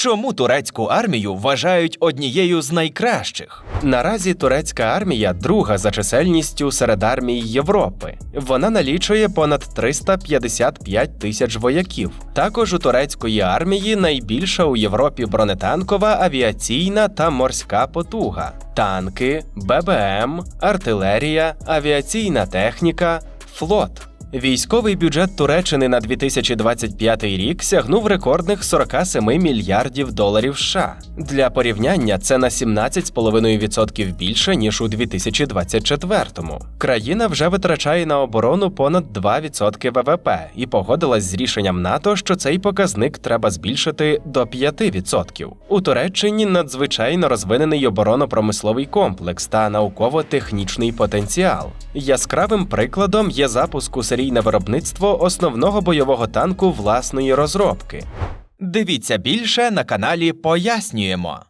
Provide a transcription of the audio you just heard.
Чому турецьку армію вважають однією з найкращих? Наразі турецька армія друга за чисельністю серед армій Європи. Вона налічує понад 355 тисяч вояків. Також у турецької армії найбільша у Європі бронетанкова, авіаційна та морська потуга, танки, ББМ, артилерія, авіаційна техніка, флот. Військовий бюджет Туреччини на 2025 рік сягнув рекордних 47 мільярдів доларів США. Для порівняння це на 17,5% більше ніж у 2024-му. Країна вже витрачає на оборону понад 2% ВВП і погодилась з рішенням НАТО, що цей показник треба збільшити до 5%. У Туреччині надзвичайно розвинений оборонно-промисловий комплекс та науково-технічний потенціал. Яскравим прикладом є запуск у серійне виробництво основного бойового танку власної розробки. Дивіться більше на каналі Пояснюємо.